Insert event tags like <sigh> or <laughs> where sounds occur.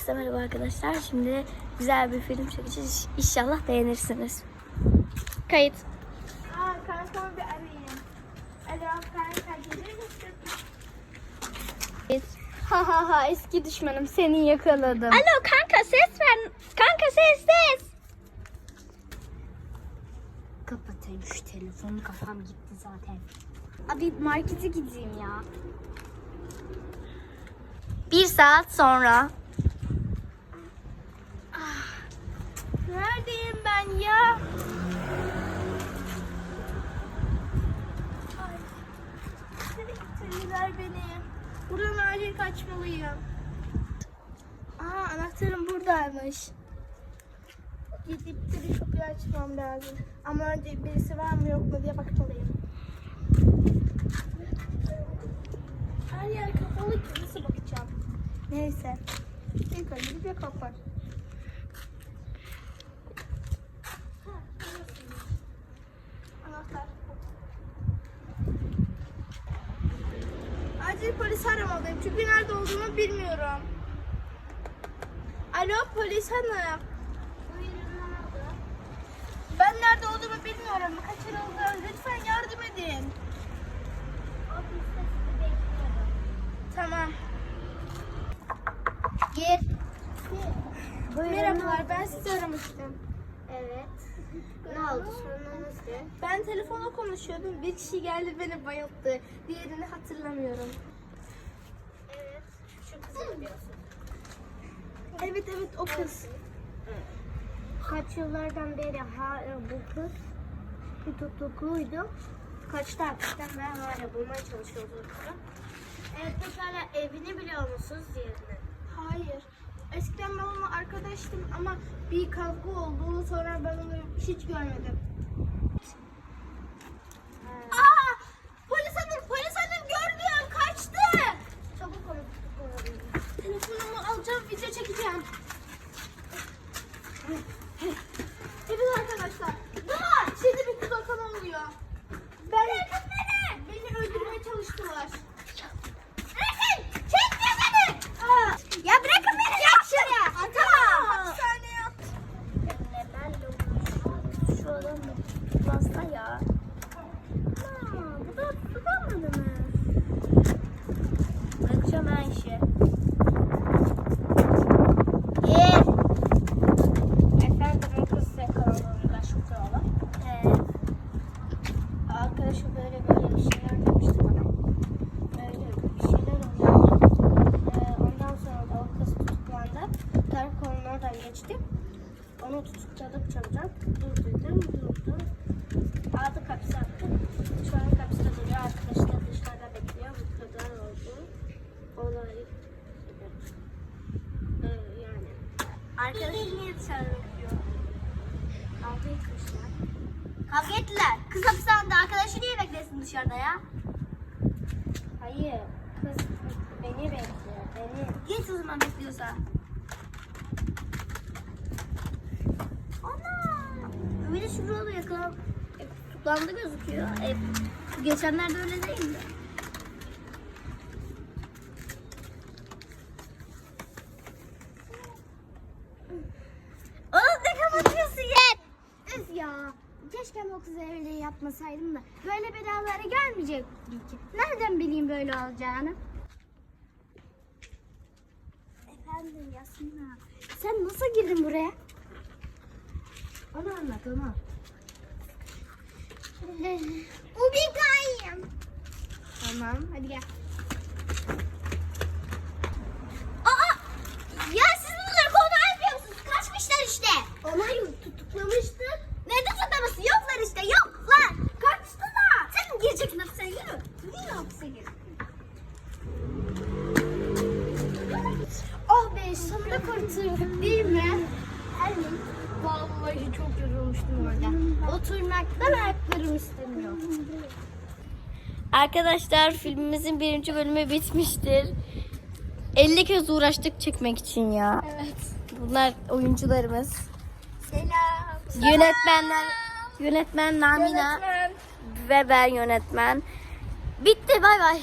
Herkese merhaba arkadaşlar. Şimdi güzel bir film çekeceğiz. İnşallah beğenirsiniz. Kayıt. Aa kankamı bir arayayım. Alo kanka gelir misin? Ha ha ha eski düşmanım seni yakaladım. Alo kanka ses ver. Kanka ses ses. Kapatayım şu telefonu kafam gitti zaten. Abi markete gideyim ya. Bir saat sonra. Acil kaçmalıyım. Aa anahtarım buradaymış. Gidip bir kapıyı açmam lazım. Ama önce birisi var mı yok mu diye bakmalıyım. Her yer kapalı ki nasıl bakacağım? Neyse. İlk önce bir kapı. Acil polis aramalıyım çünkü nerede olduğumu bilmiyorum. Alo polis hanım. Ben nerede olduğumu bilmiyorum. Kaçırıldım. Lütfen yardım edin. Tamam. Gir. Merhabalar ben sizi aramıştım. Evet. Ne oldu sorunumuz ne? Ben telefonla konuşuyordum. Bir kişi geldi beni bayılttı. Diğerini hatırlamıyorum. Evet. Şu kızı mı diyorsun? Evet evet o kız. Kaç yıllardan beri hala bu kız tutukluydu. Kaçtı hapisten ve hala bulmaya çalışıyoruz o kızı. Evet pekala evini biliyor musunuz diğerini? Hayır. Eskiden ben onunla arkadaştım ama bir kavga oldu. Sonra ben onu hiç görmedim. Aa! Polis hanım, polis hanım gördüm. Kaçtı. Çabuk onu tutuklamalıyım. Telefonumu alacağım, video çekeceğim. Evet arkadaşlar. Dur! Şimdi bir kız bakan oluyor. Ben... beni! Beni öldürmeye çalıştılar. Bırakın! Çekme beni! Aa! Ya bırakın beni! Gel şuraya! Atamam! Hapishaneye at. Şu adam mı? Basta ya. Aa, bu da tutanmadı mı? Bırakacağım ben işi. Gir! Efendim o kız size kanalıma şükür Ee, Arkadaşım böyle böyle bir şeyler demişti bana. Böyle bir şeyler oluyor. Ee, ondan sonra da o kız tutuklandı. Karakolun oradan geçti. Onu tutukladık çabucak. Dur dedim, durdu. Aldık hapse attık. Şu an hapiste duruyor. Arkadaşı da dışarıda bekliyor. Bu kadar oldu. Olay. Ee, yani. Arkadaşım niye dışarıda kavga ettiler. Kız hapishanede arkadaşı niye beklesin dışarıda ya? Hayır. Kız beni bekliyor. Beni. Geç o zaman bekliyorsa. Ana! Bir de şurada yakalan e, tutuklandı gözüküyor. E, geçenlerde öyle değildi. Oğlum ne kapatıyorsun ya? Üf ya. Keşke kızı evliliği yapmasaydım da böyle belalara gelmeyecekti ki. Nereden bileyim böyle olacağını? Efendim Yasmina. Sen nasıl girdin buraya? Onu anlat onu. <laughs> Bu bir kayım. Tamam, hadi gel. Aa! Ya siz bunları kontrol etmiyor musunuz? Kaçmışlar işte. Onayı tutuklamıştı. Ne tutuklaması? Yoklar işte yoklar. Kaçtılar. Sen mi gireceksin hapse yürü. Niye hapse gir? Oh be sonunda kurtulduk değil mi? Evet. Vallahi çok yorulmuştum orada. Oturmaktan ayaklarım istemiyor. Arkadaşlar filmimizin birinci bölümü bitmiştir. 50 kez uğraştık çekmek için ya. Evet. Bunlar oyuncularımız. Selam. Yönetmenler, yönetmen Namina Yönetmen. ve ben yönetmen. Bitti bay bay.